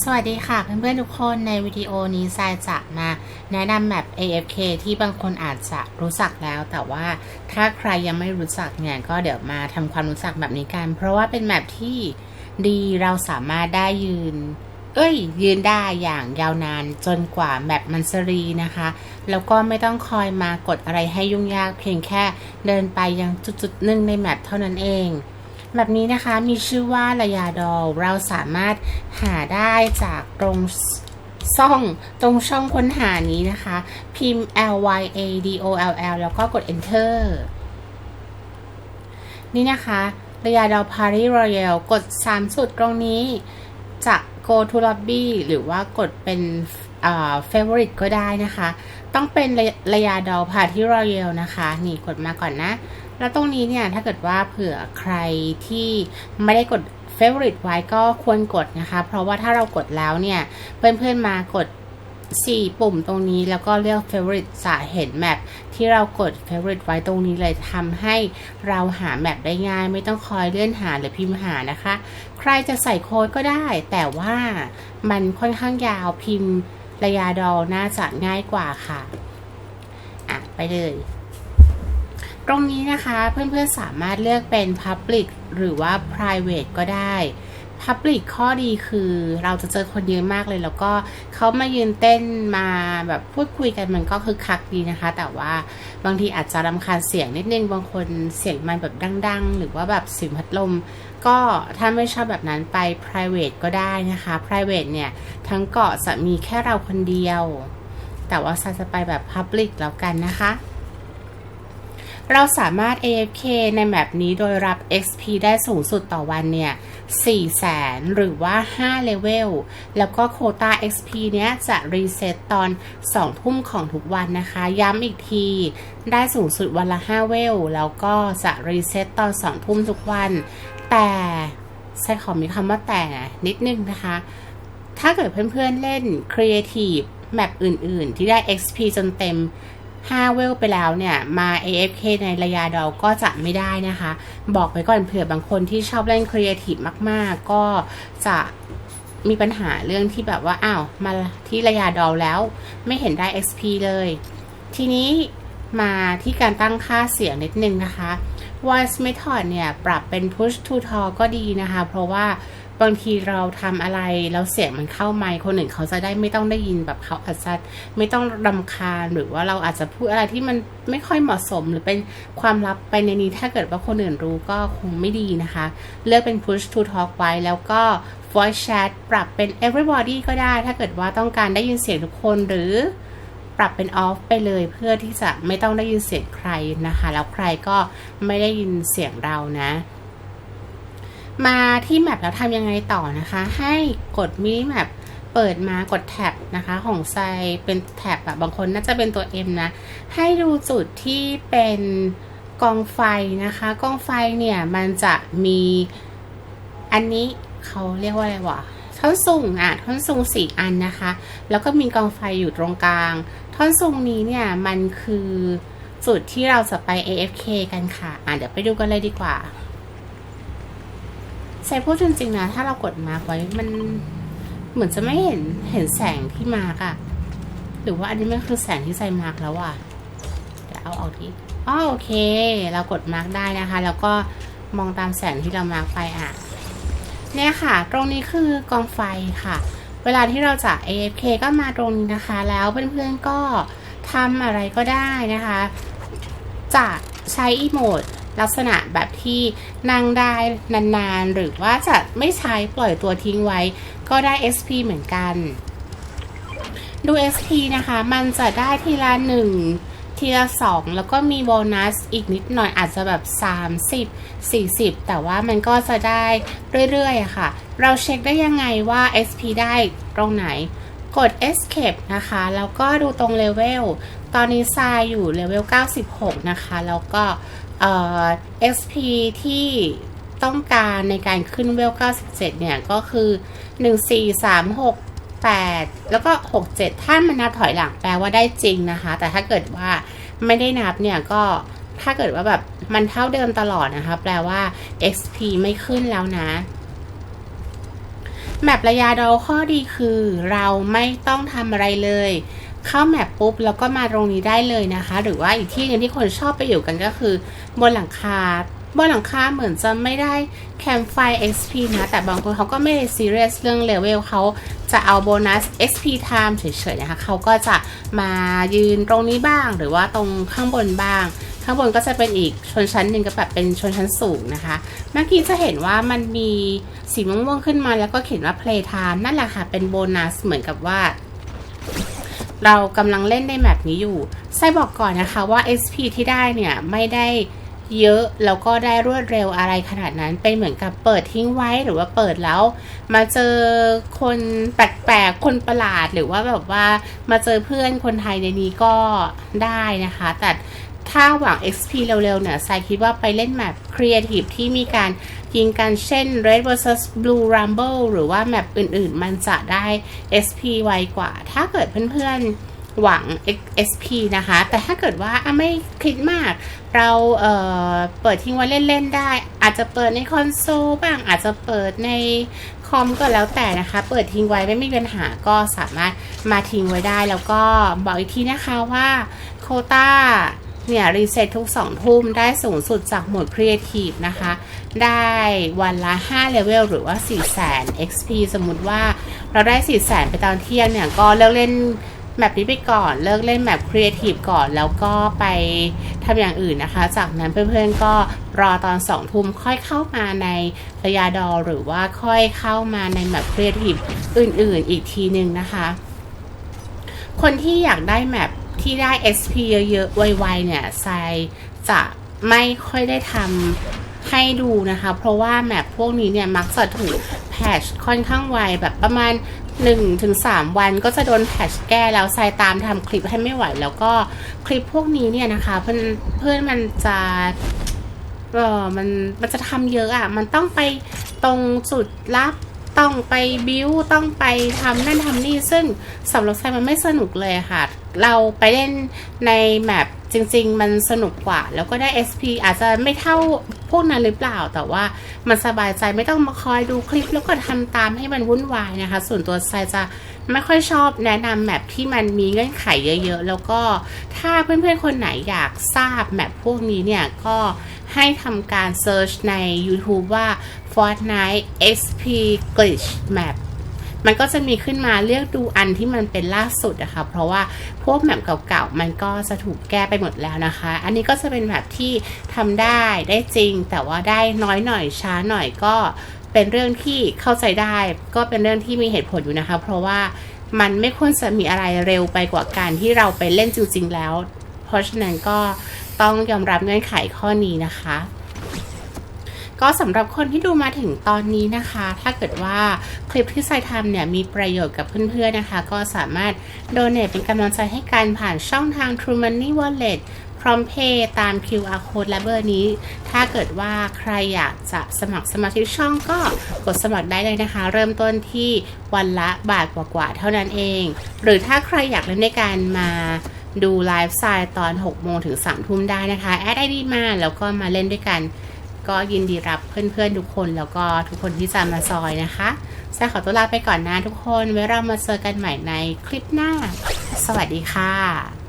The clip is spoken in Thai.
สวัสดีค่ะเพื่อนๆทุกคนในวิดีโอนี้ทรายจะมาแนะนำแมป AFK ที่บางคนอาจจะรู้จักแล้ว แต่ว่าถ้าใครยังไม่รู้จักเนี่ยก็เดี๋ยวมาทำความรู้จักแบบนี้กัน เพราะว่าเป็นแมปที่ดีเราสามารถได้ยืน เอ้ย ยืนได้อย่างยาวนานจนกว่าแมปมันสรีนะคะ แล้วก็ไม่ต้องคอยมากดอะไรให้ยุ่งยากเพียงแค่เดินไปยังจุดๆหนึ่งในแมปเท่านั้นเอง แบบนี้นะคะมีชื่อว่าระยาดอลเราสามารถหาได้จากตรงช่องตรงช่องค้นหานี้นะคะ พิมพ์ L Y A D O L L แล้วก็กด enter นี่นะคะระยาดอล Party Royale กด 3 สุดตรงนี้จะ go to lobby หรือว่ากดเป็น favorite ก็ได้นะคะ ต้องเป็นระยาดอล Party Royale นะคะ นี่กดมาก่อนนะ แล้วตรงนี้เนี่ยถ้าเกิดว่าเผื่อใครที่ไม่ได้กด favorite ไว้ก็ควรกดนะคะ เพราะว่าถ้าเรากดแล้วเนี่ย เพื่อนๆมากด 4 ปุ่มตรงนี้แล้วก็เลือก favorite จะเห็นแมปที่เรากด favorite ไว้ตรงนี้เลยทำให้เราหาแมปได้ง่าย ไม่ต้องคอยเลื่อนหาหรือพิมพ์หานะคะ ใครจะใส่โค้ดก็ได้ แต่ว่ามันค่อนข้างยาวพิมพ์ระยาดอลน่าจะง่ายกว่าค่ะ อะ ไปเลย ตรงนี้นะคะเพื่อนๆสามารถเลือกเป็น Public หรือว่า Private ก็ได้ Public ข้อดีคือเราจะเจอคนเยอะมากเลย แล้วก็เขามายืนเต้นมาแบบพูดคุยกันมันก็คือคักดีนะคะ แต่ว่าบางทีอาจจะรำคาญเสียงนิดนึงบางคนเสียงมันแบบดัง ๆ หรือว่าแบบเสียงพัดลม ก็ถ้าไม่ชอบแบบนั้นไป private ก็ได้นะคะ private เนี่ย ทั้งเกาะจะมีแค่เราคนเดียว แต่ว่าซาจะไปแบบ public แล้วกันนะคะ เราสามารถ AFK ในแมปนี้โดยรับ XP ได้สูงสุดต่อวันเนี่ย4แสนหรือว่า5เลเวล แล้วก็โคตา XP เนี้ยจะรีเซ็ตตอน 2 ทุ่มของทุกวันนะคะ ย้ำอีกที ได้สูงสุดวันละ 5 เวล แล้วก็จะรีเซ็ตตอน 2 ทุ่มทุกวัน แต่ใช้ขอมีคำว่าแต่นิดนึงนะคะ ถ้าเกิดเพื่อนๆเล่น Creative แมปอื่นๆ ที่ได้ XP จนเต็ม 5 เวลไปแล้วเนี่ย มา AFK ในระยะดอก็จะไม่ได้นะคะ บอกไว้ก่อนเผื่อบางคนที่ชอบเล่น Creative มาก ๆ ก็จะมีปัญหาเรื่องที่แบบว่า อ้าว มาที่ระยะดอแล้ว ไม่เห็นได้ XP เลย ทีนี้มาที่การตั้งค่าเสียงนิดนึงนะคะ voice method เนี่ย ปรับเป็น push to talk ก็ดีนะคะ เพราะว่า บางทีเราทำอะไรแล้วเสียงมันเข้าไมค์คนอื่นเขาจะได้ไม่ต้องได้ยินแบบเขาอาจจะไม่ต้องรำคาญหรือว่าเราอาจจะพูดอะไรที่มันไม่ค่อยเหมาะสม หรือเป็นความลับไปในนี้ถ้าเกิดว่าคนอื่นรู้ก็คงไม่ดีนะคะ เลือกเป็น push to talk ไว้แล้วก็ voice chat ปรับเป็น everybody ก็ได้ ถ้าเกิดว่าต้องการได้ยินเสียงทุกคนหรือปรับเป็น off ไปเลยเพื่อที่จะไม่ต้องได้ยินเสียงใครนะคะ แล้วใครก็ไม่ได้ยินเสียงเรานะ มาที่แมปแล้วทำยังไงต่อนะคะ ให้กดมินิแมปเปิดมากดแท็บนะคะของไซเป็นแท็บแบบบางคนน่าจะเป็นตัว M นะ ให้ดูจุดที่เป็นกองไฟนะคะ กองไฟเนี่ยมันจะมีอันนี้เขาเรียกว่าอะไรวะท่อนสูงอะท่อนสูงสี่อันนะคะ แล้วก็มีกองไฟอยู่ตรงกลาง ท่อนสูงนี้เนี่ยมันคือจุดที่เราจะไป AFK กันค่ะ อะเดี๋ยวไปดูกันเลยดีกว่า ใส่พูดจริงๆนะ ถ้าเรากดมาร์กไว้มันเหมือนจะไม่เห็นเห็นแสงที่มาร์กอะหรือว่าอันนี้มันคือแสงที่ใส่มาร์กแล้วอะเดี๋ยวเอาออกทีอ๋อโอเค เรากดมาร์กได้นะคะ แล้วก็มองตามแสงที่เรามาร์กไปอะเนี่ยค่ะ ตรงนี้คือกองไฟค่ะ เวลาที่เราจะ AFK ก็มาตรงนี้นะคะ แล้วเพื่อนๆก็ทำอะไรก็ได้นะคะ จะใช้อีโมด ลักษณะแบบที่นั่งได้นานๆ หรือว่าจะไม่ใช้ปล่อยตัวทิ้งไว้ ก็ได้ XP เหมือนกัน ดู XP นะคะ มันจะได้ทีละหนึ่งทีละสองแล้วก็มีโบนัสอีกนิดหน่อยอาจจะแบบ 30 40 แต่ว่ามันก็จะได้เรื่อยๆค่ะ เราเช็คได้ยังไงว่า XP ได้ตรงไหน กด escape นะคะ แล้วก็ดูตรงเลเวล ตอนนี้ทรายอยู่เลเวล 96 นะคะ แล้วก็ เอ่อ XP ที่ต้องการในการขึ้นเวล 97 เนี่ย ก็คือ 1 4 3 6 8 แล้วก็ 6 7 ถ้ามันนับถอยหลังแปลว่าได้จริงนะคะ แต่ถ้าเกิดว่าไม่ได้นับเนี่ยก็ถ้าเกิดว่าแบบมันเท่าเดิมตลอดนะคะ แปลว่า XP ไม่ขึ้นแล้วนะแมประยะดอข้อดีคือเราไม่ต้องทำอะไรเลย เข้าแมปปุ๊บแล้วก็มาตรงนี้ได้เลยนะคะ หรือว่าอีกที่หนึงที่คนชอบไปอยู่กันก็คือบนหลังคาบนหลังคาเหมือนจะไม่ได้แคมไฟ XP นะ แต่บางคนเขาก็ไม่ได้ซีเรียสเรื่องเลเวลเขาจะเอาโบนัส XP time เฉยๆนะคะเขาก็จะมายืนตรงนี้บ้าง หรือว่าตรงข้างบนบ้าง ข้างบนก็จะเป็นอีกชนชั้นหนึ่งก็แบบเป็นชนชั้นสูงนะคะ เมื่อกี้จะเห็นว่ามันมีสีม่วงๆขึ้นมาแล้วก็เขียนว่า play time นั่นแหละค่ะเป็นโบนัสเหมือนกับว่า เรากำลังเล่นในแมปนี้อยู่ไซบอกก่อนนะคะว่า SP ที่ได้เนี่ยไม่ได้เยอะแล้วก็ได้รวดเร็วอะไรขนาดนั้น เป็นเหมือนกับเปิดทิ้งไว้หรือว่าเปิดแล้ว มาเจอคนแปลกๆ คนประหลาดหรือว่าแบบว่ามาเจอเพื่อนคนไทยในนี้ก็ได้นะคะ แต่ถ้าหวัง XP เร็วๆเนี่ยไซคิดว่าไปเล่นแมป Creative ที่มีการ ยิงกันเช่น Red vs Blue Rumble หรือว่าแมปอื่นๆ มันจะได้ SP ไวกว่า ถ้าเกิดเพื่อนๆหวัง SP นะคะ แต่ถ้าเกิดว่าไม่คิดมาก เราเเปิดทิ้งไว้เล่น ๆ ได้ อาจจะเปิดในคอนโซลบ้าง อาจจะเปิดในคอมก็แล้วแต่นะคะ เปิดทิ้งไว้ไม่มีปัญหาก็สามารถมาทิ้งไว้ได้ แล้วก็บอกอีกทีนะคะว่าโคตา เนี่ยรีเซ็ตทุก 2 ทุ่มได้สูงสุดจากหมด Creative นะคะ ได้วันละ5เลเวลหรือว่า 4 0 0 0 0 XP สมมุติว่าเราได้ 4 0 0 0 0 ไปตอนเที่ยงเนี่ย ก็เลิกเล่นแมปนี้ไปก่อน เลิกเล่นแมป Creative ก่อน แล้วก็ไปทำอย่างอื่นนะคะ จากนั้นเพื่อนๆก็รอตอน2ทุ่มค่อยเข้ามาในระยะดอหรือว่าค่อยเข้ามาในแมป Creative อื่นๆ อีกทีหนึ่งนะคะ คนที่อยากได้แมป ที่ได้ SP เยอะๆ ไวๆ เนี่ยไซจะไม่ค่อยได้ทำให้ดูนะคะ เพราะว่าแมปพวกนี้เนี่ย มักจะถูกแพชค่อนข้างไวแบบประมาณ 1-3 วันก็จะโดนแพชแก้แล้วไซตามทำคลิปให้ไม่ไหว แล้วก็คลิปพวกนี้เนี่ยนะคะ เพื่อนเพื่อนมันจะเออมันมันจะทำเยอะอะ่ะ มันต้องไปตรงจุดลับต้องไปบิวต้องไปทำนั่นทำนี่ซึ่งสำหรับไซมันไม่สนุกเลยค่ะ เราไปเล่นในแมปจริง ๆ มันสนุกกว่า แล้วก็ได้ SP อาจจะไม่เท่าพวกนั้นหรือเปล่า แต่ว่ามันสบายใจไม่ต้องมาคอยดูคลิป แล้วก็ทำตามให้มันวุ่นวายนะคะ ส่วนตัวไซจะไม่ค่อยชอบแนะนำแมปที่มันมีเงื่อนไขเยอะ ๆ แล้วก็ถ้าเพื่อนๆ คนไหนอยากทราบแมปพวกนี้เนี่ย ก็ให้ทำการเซิร์ชใน YouTube ว่า Fortnite XP Glitch Map มันก็จะมีขึ้นมาเลือกดูอันที่มันเป็นล่าสุดนะคะเพราะว่าพวกแมปเก่าๆมันก็จะถูกแก้ไปหมดแล้วนะคะ อันนี้ก็จะเป็นแมปที่ทำได้ได้จริง แต่ว่าได้น้อยหน่อยช้าหน่อยก็เป็นเรื่องที่เข้าใจได้ ก็เป็นเรื่องที่มีเหตุผลอยู่นะคะ เพราะว่ามันไม่ควรจะมีอะไรเร็วไปกว่าการที่เราไปเล่นจริงๆแล้ว เพราะฉะนั้นก็ต้องยอมรับเงื่อนไขข้อนี้นะคะ ก็สำหรับคนที่ดูมาถึงตอนนี้นะคะ ถ้าเกิดว่าคลิปที่ไซทำเนี่ยมีประโยชน์กับเพื่อนๆนะคะ ก็สามารถโดเนทเป็นกำลังใจให้การผ่านช่องทาง True Money Wallet พร้อมเพย์ตาม QR code และเบอร์นี้ ถ้าเกิดว่าใครอยากจะสมัครสมาชิกช่องก็กดสมัครได้เลยนะคะ เริ่มต้นที่วันละบาทกว่าๆเท่านั้นเอง หรือถ้าใครอยากเล่นในการมาดูไลฟ์สไตล์ตอน 6 โมงถึง 3 ทุ่มได้นะคะ แอดไอดีมาแล้วก็มาเล่นด้วยกัน ก็ยินดีรับเพื่อนๆทุกคน แล้วก็ทุกคนที่จะมาซอยนะคะแซ่ขอตัวลาไปก่อนนะทุกคน ไว้เรามาเจอกันใหม่ในคลิปหน้า สวัสดีค่ะ